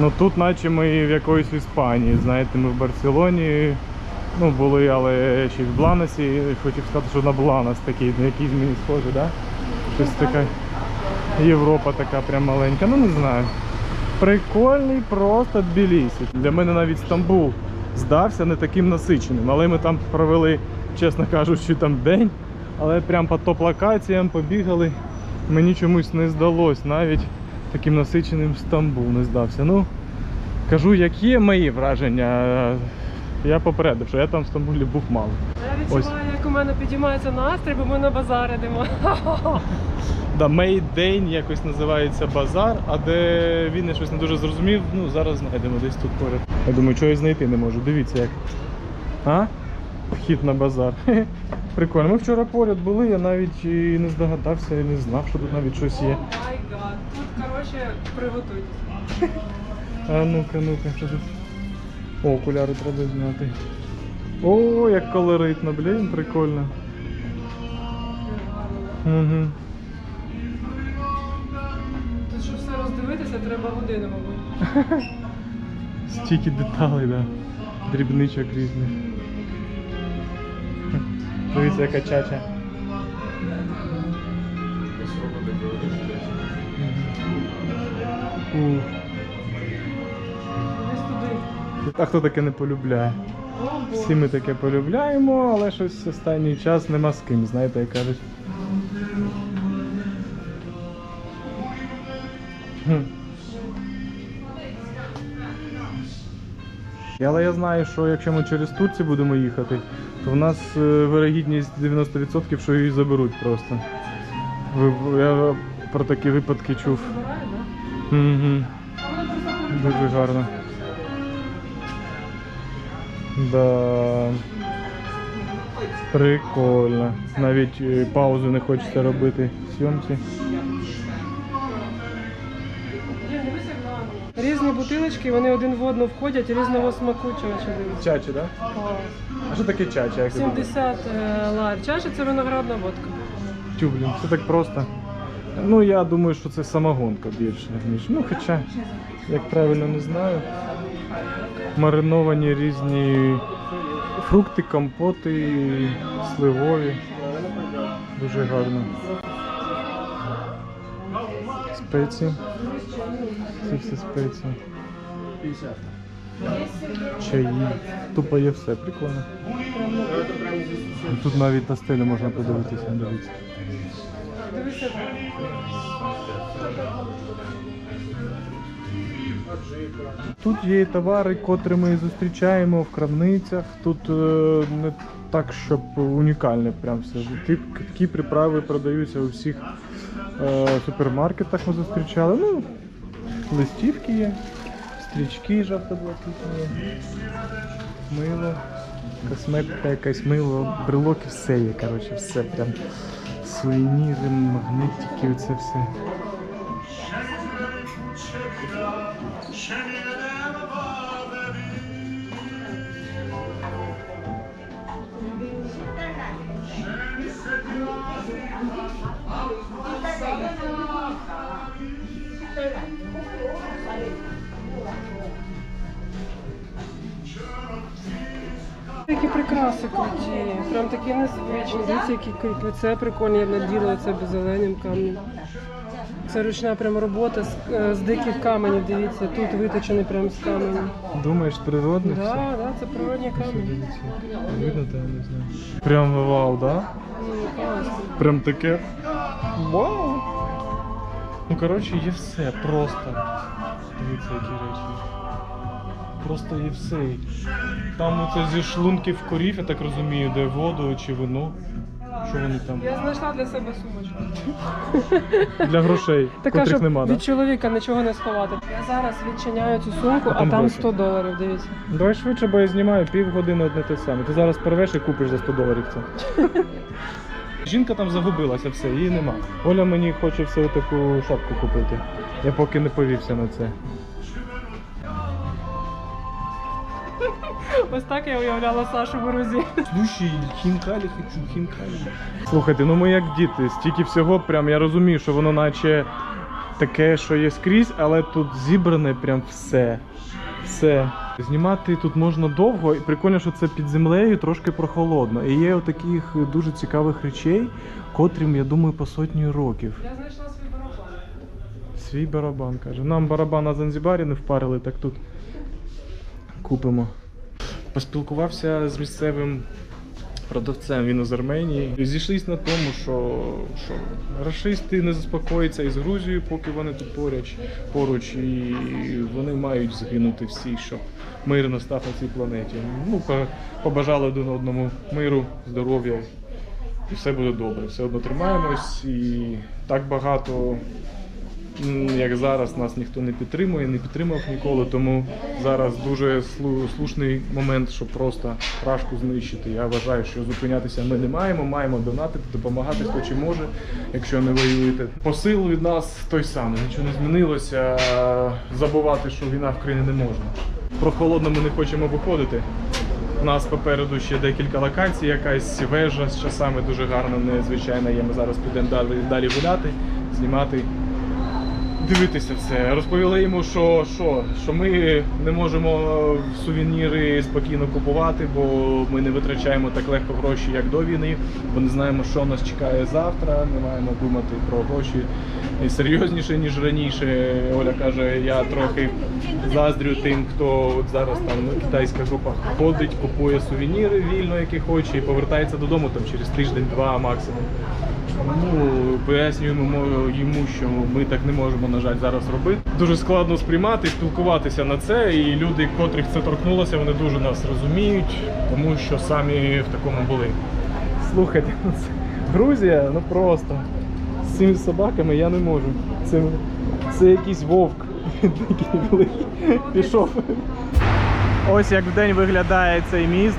Ну тут наче ми в якоїсь Іспанії. Знаєте, ми в Барселоні ну, були, але ще в Бланосі. Хотів сказати, що на Бланос такий, на якийсь мені схожий, да? Щось така Європа така прям маленька, ну не знаю. Прикольний просто Тбілісі. Для мене навіть Стамбул здався не таким насиченим. Але ми там провели, чесно кажучи, там день. Але прям по топ-локаціям побігали. Мені чомусь не здалось навіть таким насиченим Стамбул не здався. Ну, кажу, як є мої враження. Я попередив, що я там в Стамбулі був мало. Я відчуваю, як у мене підіймається настрій, бо ми на базар йдемо. Да, Мейдень якось називається базар, а де він я щось не дуже зрозумів, ну зараз знайдемо десь тут поряд. Я думаю, чого я знайти не можу. Дивіться як. А? Вхід на базар. Прикольно. Ми вчора поряд були, я навіть і не здогадався, і не знав, що тут навіть щось є. Гад. Тут, коротше, приготуйтесь. А ну-ка, ну-ка, що тут? О, окуляри треба зняти. О, як колоритно, блін, прикольно. Угу. Тут, щоб все роздивитися, треба годину, мабуть. Стільки деталей, да. Дрібничок різних. Дивіться, яка чача. А хто таке не полюбляє? Всі ми таке полюбляємо, але щось останній час нема з ким, знаєте, як кажуть. Але я знаю, що якщо ми через Турцію будемо їхати, то в нас е, вирогідність 90%, що її заберуть просто. Я про такі випадки чув. Угу. Дуже гарно. Да. Прикольно. Навіть е, паузу не хочеться робити в зйомці. Різні бутилочки, вони один в одну входять, різного смаку, дивиться. Чачі, так? А що таке чача? Як ти 70 е, лар. Чаша це виноградна водка. Тю, блін, це так просто. Ну, я думаю, що це самогонка більше, ніж. Ну, хоча, як правильно не знаю. Мариновані різні фрукти, компоти, сливові. Дуже гарно. Спеції. Це все спеції. Чаї. Тупо є все, прикольно. Тут навіть на стелі можна подивитися, дивіться. Тут є товари, котрі ми зустрічаємо в крамницях. Тут е, не так, щоб унікальне прям все. Ті- Такі приправи продаються у всіх е, супермаркетах. Ми зустрічали. Ну, листівки є, стрічки жовто-блакитні, мило, косметика, якась мило, брелоки, все є. Коротше, все прям сувеніри, магнитики, оце все. Які прикраси круті, прям такі незвичні. Дивіться, які круті. Це прикольно, я наділа це беззеленим камнем. Це ручна прям робота з, е, з диких каменів, дивіться, тут виточений прям з каменю. Думаєш, природне Так, все? да, да, це природні камені. Дивіться. Видно, та я не знаю. Прям вау, да? Ну, класно. Прям таке. Вау! Ну, коротше, є все просто. Дивіться, які речі. Просто є все. Там оце зі шлунків корів, я так розумію, де воду чи вино. Що вони там? Я знайшла для себе сумочку. Для грошей, Така, котрих щоб нема, від да? чоловіка нічого не сховати. Я зараз відчиняю цю сумку, А а там там гроші. 100 доларів, дивіться. Давай швидше, бо я знімаю півгодини одне те саме. Ти зараз порвеш і купиш за 100 доларів це. Жінка там загубилася, все, її нема. Оля мені хоче все таку шапку купити. Я поки не повівся на це. Ось так я уявляла Сашу в Грузії. Слушай, хінкалі хочу, хінкалі. Слухайте, ну ми як діти, стільки всього, прям я розумію, що воно наче таке, що є скрізь, але тут зібране прям все. Все. Знімати тут можна довго, і прикольно, що це під землею трошки прохолодно. І є таких дуже цікавих речей, котрим, я думаю, по сотні років. Я знайшла свій барабан. Свій барабан каже. Нам барабан на Занзібарі не впарили, так тут купимо. Поспілкувався з місцевим продавцем, він із Арменії. Зійшлись на тому, що, що рашисти не заспокояться із Грузією, поки вони тут поруч, поруч, і вони мають згинути всі, щоб мир настав на цій планеті. Ну, побажали один одному миру, здоров'я і все буде добре. Все одно тримаємось і так багато як зараз нас ніхто не підтримує, не підтримав ніколи, тому зараз дуже слушний момент, щоб просто рашку знищити. Я вважаю, що зупинятися ми не маємо, маємо донатити, допомагати хто чи може, якщо не воюєте. Посил від нас той самий, нічого не змінилося. Забувати, що війна в країні не можна. Про холодно ми не хочемо виходити. У нас попереду ще декілька локацій, якась вежа з часами дуже гарна, незвичайна є. Ми зараз підемо далі, далі гуляти, знімати дивитися все. Розповіли йому, що, що, що ми не можемо сувеніри спокійно купувати, бо ми не витрачаємо так легко гроші, як до війни, бо не знаємо, що нас чекає завтра. Не маємо думати про гроші серйозніше, ніж раніше. Оля каже, я трохи заздрю тим, хто от зараз там китайська група ходить, купує сувеніри вільно, які хоче, і повертається додому там через тиждень-два максимум. Ну, пояснюємо йому, що ми так не можемо, на жаль, зараз робити. Дуже складно сприймати, спілкуватися на це, і люди, котрих це торкнулося, вони дуже нас розуміють, тому що самі в такому були. Слухайте, ну Грузія, ну просто з цими собаками я не можу. Це, це якийсь вовк такий великий. Пішов. Ось як в день виглядає цей міст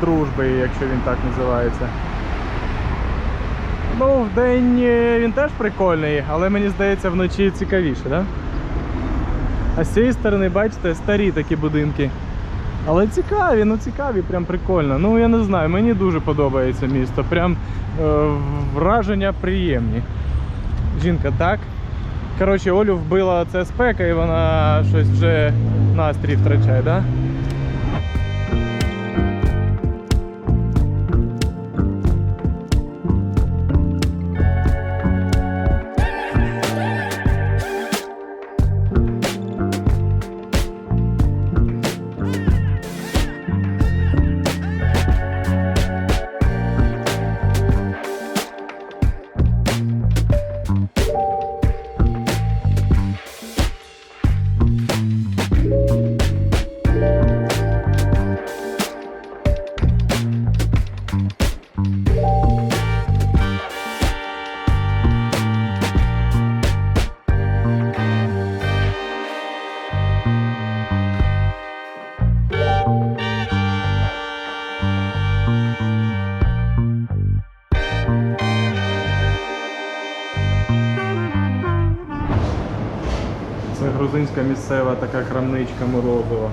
дружби, якщо він так називається. Ну, в день е, він теж прикольний, але мені здається, вночі цікавіше, да? А з цієї сторони, бачите, старі такі будинки. Але цікаві, ну цікаві, прям прикольно. Ну я не знаю, мені дуже подобається місто. Прям е, враження приємні. Жінка, так? Коротше, Олю вбила ця спека і вона щось вже настрій втрачає, так? Місцева така крамничка Морозова.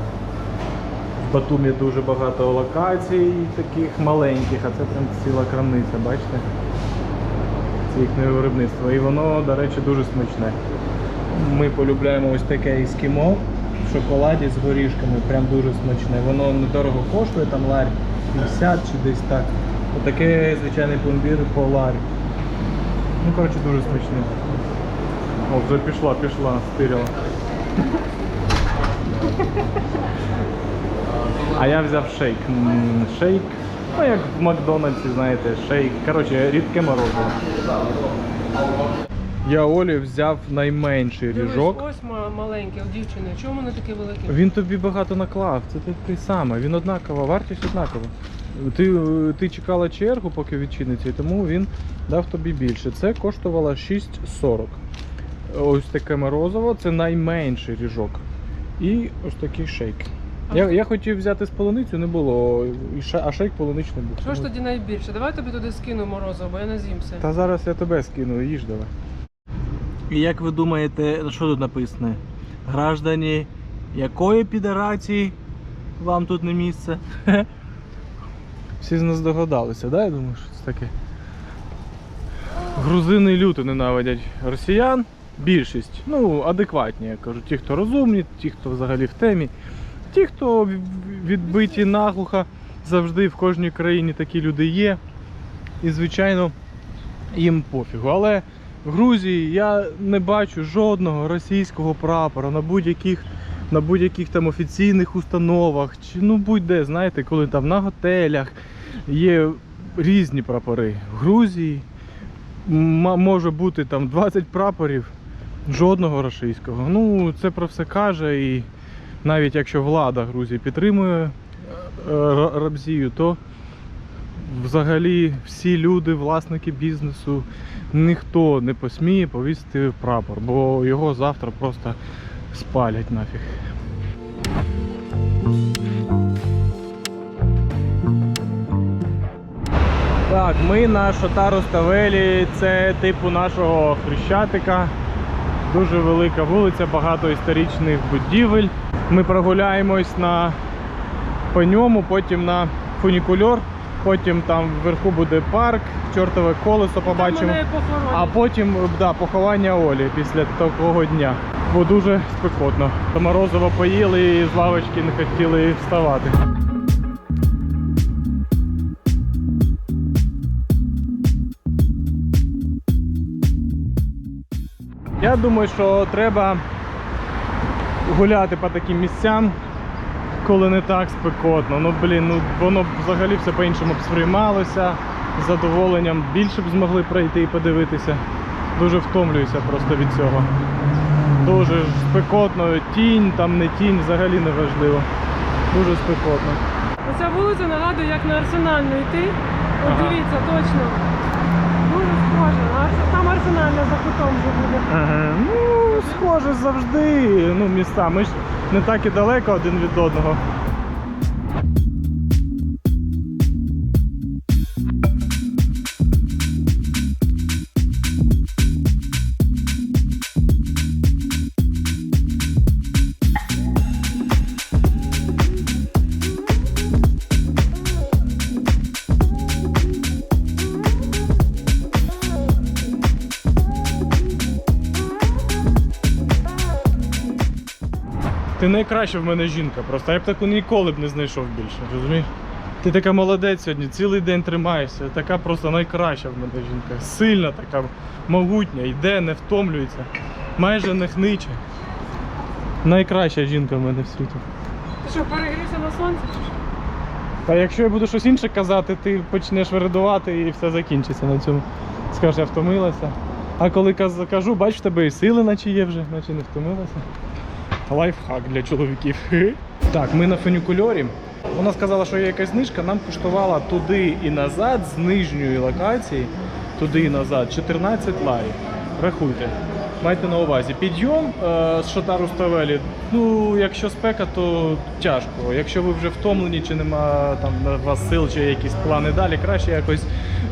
В Батумі дуже багато локацій таких маленьких, а це прям ціла крамниця, бачите? Це їхнє виробництво. І воно, до речі, дуже смачне. Ми полюбляємо ось таке ескімо в шоколаді з горішками, прям дуже смачне. Воно недорого коштує, там ларь 50 чи десь так. Отаке звичайний пломбір по ларі. Ну, коротше, дуже смачне. О, вже пішла, пішла, стирила. А я взяв шейк. Шейк. Ну як в Макдональдсі, знаєте, шейк. Коротше, рідке морозиво. Я Олі взяв найменший ріжок. Ось маленький у дівчини. Чому вони такі великі? Він тобі багато наклав, це такий самий, він однакова, вартість однакова. Ти, ти чекала чергу, поки відчиниться, і тому він дав тобі більше. Це коштувало 6,40. Ось таке морозиво, це найменший ріжок. І ось такий шейк. Я, я хотів взяти з полуницю, не було, і ша- а шейк полуничний був. Що ж тоді найбільше? Давай тобі туди скину морозиво, бо я не з'їмся. Та зараз я тебе скину, їж давай. І як ви думаєте, що тут написано? Граждані якої підерації вам тут не місце? Всі з нас здогадалися, да? Я думаю, що це таке. Грузини люто ненавидять росіян, більшість, ну, адекватні, я кажу, ті, хто розумні, ті, хто взагалі в темі, ті, хто відбиті наглухо, завжди в кожній країні такі люди є. І, звичайно, їм пофігу. Але в Грузії я не бачу жодного російського прапора на будь-яких на будь-яких там офіційних установах, чи ну будь-де, знаєте, коли там на готелях є різні прапори. В Грузії може бути там 20 прапорів, жодного російського. Ну, це про все каже. І навіть якщо влада Грузії підтримує е, Рабзію, то взагалі всі люди, власники бізнесу, ніхто не посміє повісити прапор, бо його завтра просто спалять нафіг. Так, ми на Шотару Ставелі, це типу нашого хрещатика. Дуже велика вулиця, багато історичних будівель. Ми прогуляємось на по ньому, потім на фунікульор, потім там вверху буде парк, чортове колесо побачимо. А потім да, поховання Олі після такого дня. Бо дуже спекотно. То морозиво поїли і з лавочки не хотіли вставати. Я думаю, що треба гуляти по таким місцям, коли не так спекотно. Ну блін, ну воно б взагалі все по-іншому б сприймалося. З задоволенням більше б змогли пройти і подивитися. Дуже втомлююся просто від цього. Дуже ж спекотно, тінь, там не тінь, взагалі не важливо. Дуже спекотно. Оця вулиця нагадує, як на арсенальну йти. Ага. дивіться, точно. Дуже схоже. на Арс- Там арсенальна за кутом вже буде. Ага. Ну, схоже завжди. Ну, міста. Ми ж не так і далеко один від одного. Найкраща в мене жінка просто. Я б таку ніколи б не знайшов більше, розумієш? Ти така молодець сьогодні, цілий день тримаєшся. Така просто найкраща в мене жінка. Сильна така, могутня, йде, не втомлюється, майже не хниче. Найкраща жінка в мене в світі. Ти що, перегрівся на сонці? чи що? Та якщо я буду щось інше казати, ти почнеш вирадувати і все закінчиться на цьому. Скажеш, я втомилася. А коли кажу, бач, в тебе і сили наче є вже, наче не втомилася. Лайфхак для чоловіків. Так, ми на фунікульорі. Вона сказала, що є якась знижка, нам коштувала туди і назад з нижньої локації, туди і назад 14 лаїв. Рахуйте. Майте на увазі, підйом е, з Шатару Ставелі, ну, якщо спека, то тяжко. Якщо ви вже втомлені, чи нема там вас сил, чи якісь плани далі, краще якось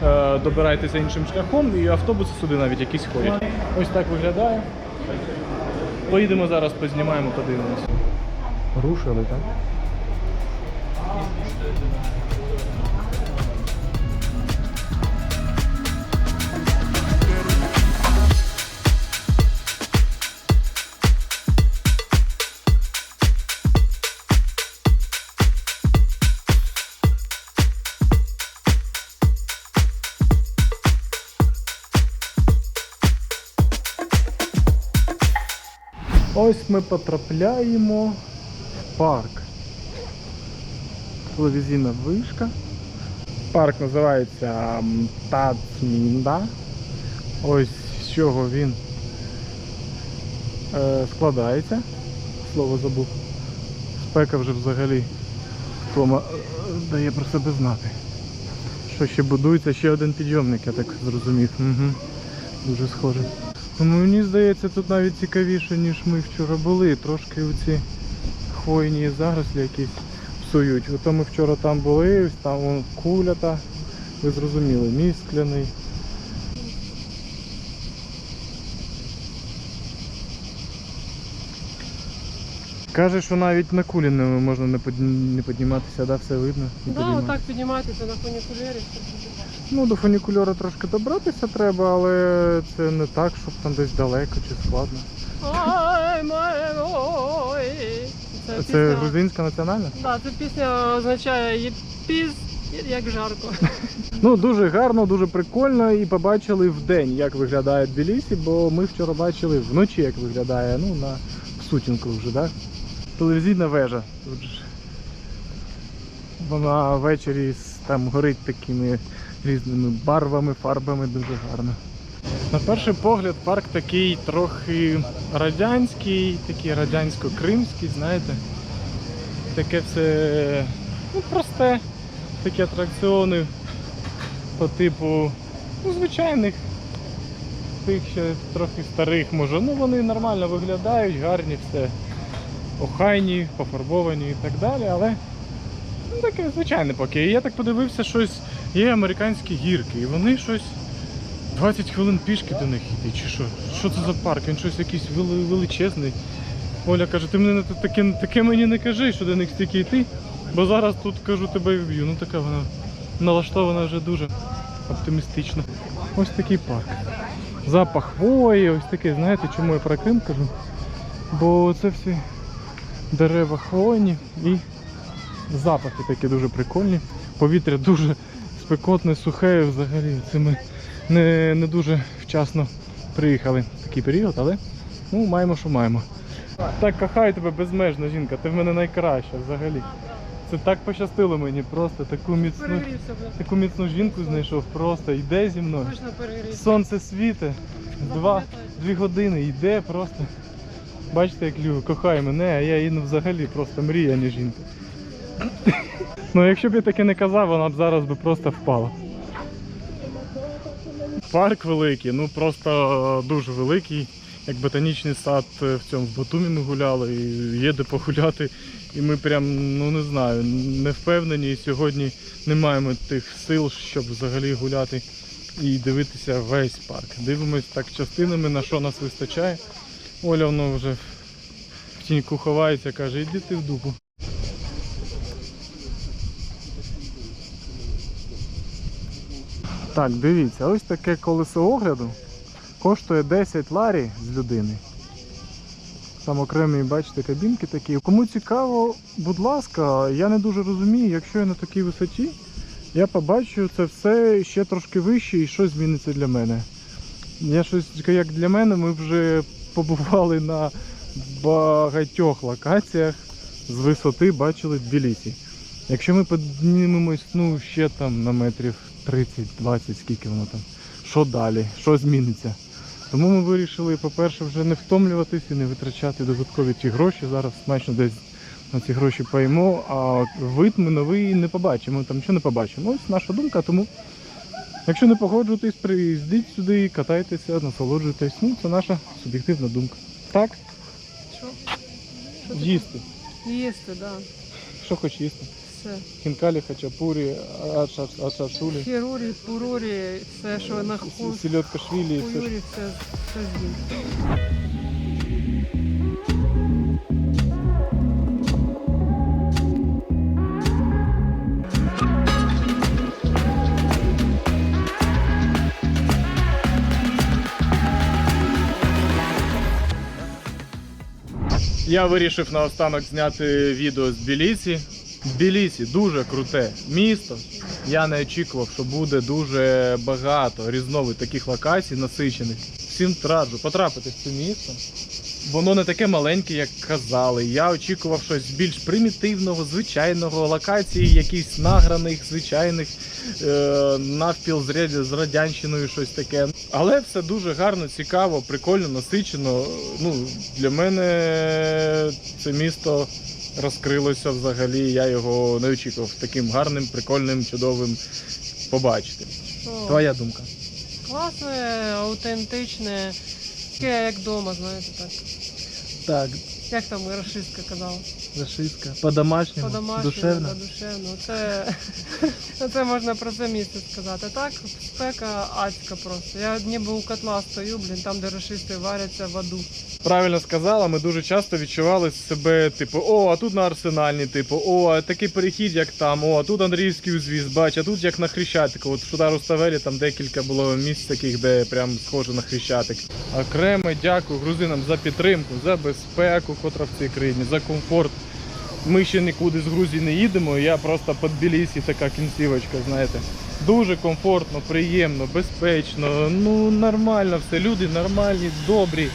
е, добирайтеся іншим шляхом, і автобуси сюди навіть якісь ходять. Ось так виглядає. Поїдемо зараз, познімаємо, подивимося. Рушили, так? Ми потрапляємо в парк. Телевізійна вишка. Парк називається Тацмінда. Ось з чого він е, складається. Слово забув. Спека вже взагалі втома е, дає про себе знати. Що ще будується, ще один підйомник, я так зрозумів. Угу. Дуже схоже. Ну, Мені здається, тут навіть цікавіше, ніж ми вчора були. Трошки оці хвойні зарослі якісь псують. Ото ми вчора там були, ось там вон, куля та, ви зрозуміли, міст скляний. Каже, що навіть на кулі не можна не, підніматися, да, все видно. і Да, отак піднімайтеся на фунікулері. Ну, до фунікульора трошки добратися треба, але це не так, щоб там десь далеко чи складно. Це, Це пісня, грузинська національна? да, це пісня означає «Єпіз, як жарко. Ну, дуже гарно, дуже прикольно. І побачили в день, як виглядає Тбілісі, бо ми вчора бачили вночі, як виглядає, ну, на в сутінку вже, так? Телевізійна вежа. Тут вона ввечері там горить такими різними барвами, фарбами, дуже гарно. На перший погляд, парк такий трохи радянський, такий радянсько-кримський, знаєте. Таке все ну, просте, такі атракціони по типу ну, звичайних, тих ще трохи старих може. Ну вони нормально виглядають, гарні, все охайні, пофарбовані і так далі, але ну, таке звичайне поки. Я так подивився, щось є американські гірки, і вони щось 20 хвилин пішки до них йти, чи що? Що це за парк? Він щось якийсь величезний. Оля каже, ти мене таке, таке мені не кажи, що до них стільки йти, бо зараз тут кажу тебе вб'ю. Ну така вона налаштована вже дуже оптимістично. Ось такий парк. Запах хвої, ось такий, знаєте, чому я про Крим кажу? Бо це всі дерева хвойні і запахи такі дуже прикольні. Повітря дуже спекотне, сухе взагалі. Це ми не, не дуже вчасно приїхали в такий період, але ну, маємо, що маємо. Так кохаю тебе безмежно, жінка, ти в мене найкраща взагалі. Це так пощастило мені, просто таку міцну, таку міцну жінку знайшов, просто йде зі мною. Сонце світе, два, дві години йде просто. Бачите, як любить, кохає мене, а я її ну, взагалі просто мрія, не жінка. Ну якщо б я таке не казав, вона б зараз би просто впала. Парк великий, ну просто дуже великий. Як ботанічний сад е, в цьому в Батумі ми гуляли, і є де погуляти. І ми прям, ну не знаю, не впевнені. І сьогодні не маємо тих сил, щоб взагалі гуляти і дивитися весь парк. Дивимось так частинами, на що нас вистачає. Оля воно вже в тіньку ховається, каже, іди ти в дупу. Так, дивіться, ось таке колесо огляду коштує 10 ларі з людини. Там окремі, бачите, кабінки такі. Кому цікаво, будь ласка, я не дуже розумію, якщо я на такій висоті, я побачу це все ще трошки вище і що зміниться для мене. Я щось, як для мене, ми вже побували на багатьох локаціях з висоти бачили Тбілісі. Якщо ми піднімемось ну, ще там на метрів 30-20, скільки воно там, що далі, що зміниться. Тому ми вирішили, по-перше, вже не втомлюватись і не витрачати додаткові ті гроші. Зараз смачно десь на ці гроші поїмо, а вид ми новий не побачимо, там що не побачимо. Ось наша думка, тому якщо не погоджуєтесь, приїздіть сюди, катайтеся, насолоджуйтесь. Ну, це наша суб'єктивна думка. Так, Що? їсти. Їсти, так. Да. Що хоч їсти? Все. Хінкалі, хачапурі, ача- ачашулі, Хірурі, пурурі, все, що на ху... сільотка швілі, все. хуюрі, все, все з'їм. Я вирішив наостанок зняти відео з Тбілісі. Тбілісі дуже круте місто. Я не очікував, що буде дуже багато різновид таких локацій насичених. Всім раджу потрапити в це місто. Воно не таке маленьке, як казали. Я очікував щось більш примітивного, звичайного, локації, якісь награних, звичайних, е, навпіл з, радянщиною, щось таке. Але все дуже гарно, цікаво, прикольно, насичено. Ну, для мене це місто розкрилося взагалі. Я його не очікував таким гарним, прикольним, чудовим побачити. Що? Твоя думка. Класне, аутентичне, таке як вдома, знаєте, так. Так, Як там рашистка казала? зашивка. По-домашньому, По-домашньому, душевно. да, душевно. Це, це можна про це місце сказати. Так, спека адська просто. Я ніби у котла стою, блін, там, де рашисти варяться в аду. Правильно сказала, ми дуже часто відчували себе, типу, о, а тут на арсенальні, типу, о, а такий перехід, як там, о, а тут Андріївський узвіз, бач, а тут як на Хрещатику. От в Шудару Ставелі там декілька було місць таких, де прям схоже на Хрещатик. Окремо дякую грузинам за підтримку, за безпеку, котра в цій країні, за комфорт. Ми ще нікуди з Грузії не їдемо, я просто під Тбілісі така кінцівочка, знаєте. Дуже комфортно, приємно, безпечно, ну нормально все, люди нормальні, добрі.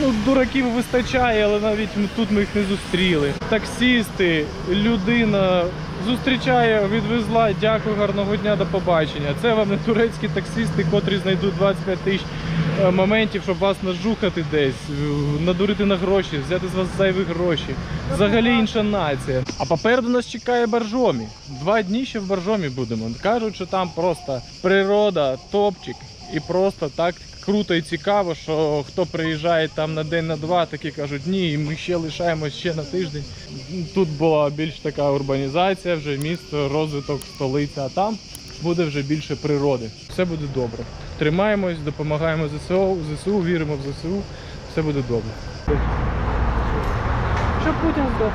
Ну, дураків вистачає, але навіть тут ми їх не зустріли. Таксісти, людина зустрічає, відвезла, дякую, гарного дня, до побачення. Це вам не турецькі таксисти, котрі знайдуть 25 тисяч е, моментів, щоб вас нажухати десь, е, надурити на гроші, взяти з вас зайві гроші. Взагалі інша нація. А попереду нас чекає Баржомі. Два дні ще в Баржомі будемо. Кажуть, що там просто природа, топчик. І просто так круто і цікаво, що хто приїжджає там на день на два, такі кажуть, ні, ми ще лишаємось ще на тиждень. Тут була більш така урбанізація, вже місто, розвиток, столиця, а там буде вже більше природи. Все буде добре. Тримаємось, допомагаємо ЗСУ, ЗСУ, віримо в ЗСУ, все буде добре. Щоб Путін здох.